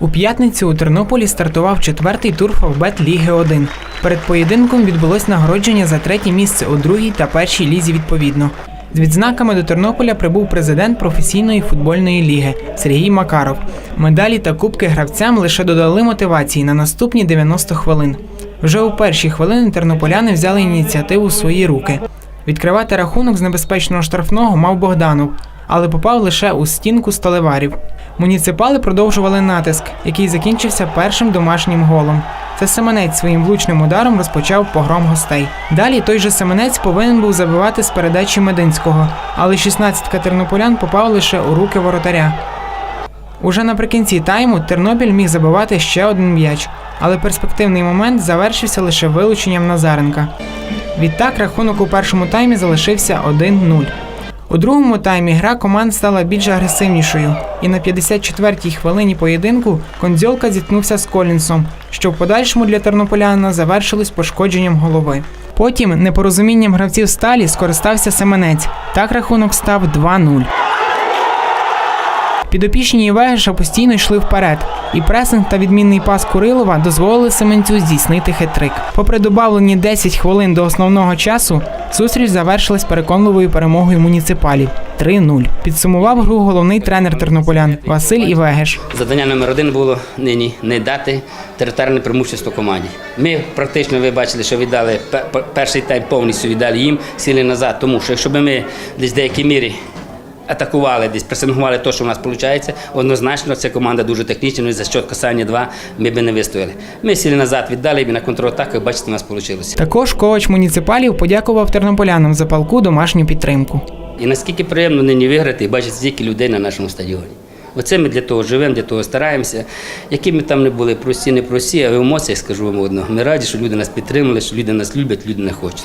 У п'ятницю у Тернополі стартував четвертий тур Фавбет Ліги 1. Перед поєдинком відбулось нагородження за третє місце у другій та першій лізі відповідно. З відзнаками до Тернополя прибув президент професійної футбольної ліги Сергій Макаров. Медалі та кубки гравцям лише додали мотивації на наступні 90 хвилин. Вже у перші хвилини тернополяни взяли ініціативу в свої руки. Відкривати рахунок з небезпечного штрафного мав Богданов, але попав лише у стінку сталеварів. Муніципали продовжували натиск, який закінчився першим домашнім голом. Це Семенець своїм влучним ударом розпочав погром гостей. Далі той же Семенець повинен був забивати з передачі Мединського, але 16 тернополян попав лише у руки воротаря. Уже наприкінці тайму Тернопіль міг забивати ще один м'яч, але перспективний момент завершився лише вилученням Назаренка. Відтак рахунок у першому таймі залишився 1-0. У другому таймі гра команд стала більш агресивнішою, і на 54-й хвилині поєдинку Кондзьолка зіткнувся з Колінсом, що в подальшому для тернополяна завершилось пошкодженням голови. Потім непорозумінням гравців сталі скористався Семенець. Так рахунок став 2-0. Підопічні Івегеша постійно йшли вперед, і пресинг та відмінний пас Курилова дозволили Семенцю здійснити хитрик. Попри добавлені 10 хвилин до основного часу, зустріч завершилась переконливою перемогою муніципалів 3-0. Підсумував гру головний тренер тернополян Василь Івегеш. Завдання номер один було нині не дати територіальне преимущество команді. Ми практично ви бачили, що віддали пе- пе- перший тайм повністю віддали їм сіли назад. Тому що якщо б ми десь в деякій мірі атакували, десь пресингували те, що у нас виходить, однозначно ця команда дуже технічна, ну, і за счет касання 2 ми б не вистояли. Ми сіли назад, віддали і на контратаках, бачите, у нас вийшло. Також коуч муніципалів подякував тернополянам за палку домашню підтримку. І наскільки приємно нині виграти і бачити стільки людей на нашому стадіоні. Оце ми для того живемо, для того стараємося. Які ми там не були, прості, не прості, а в емоціях скажу вам одно. Ми раді, що люди нас підтримали, що люди нас люблять, люди не хочуть.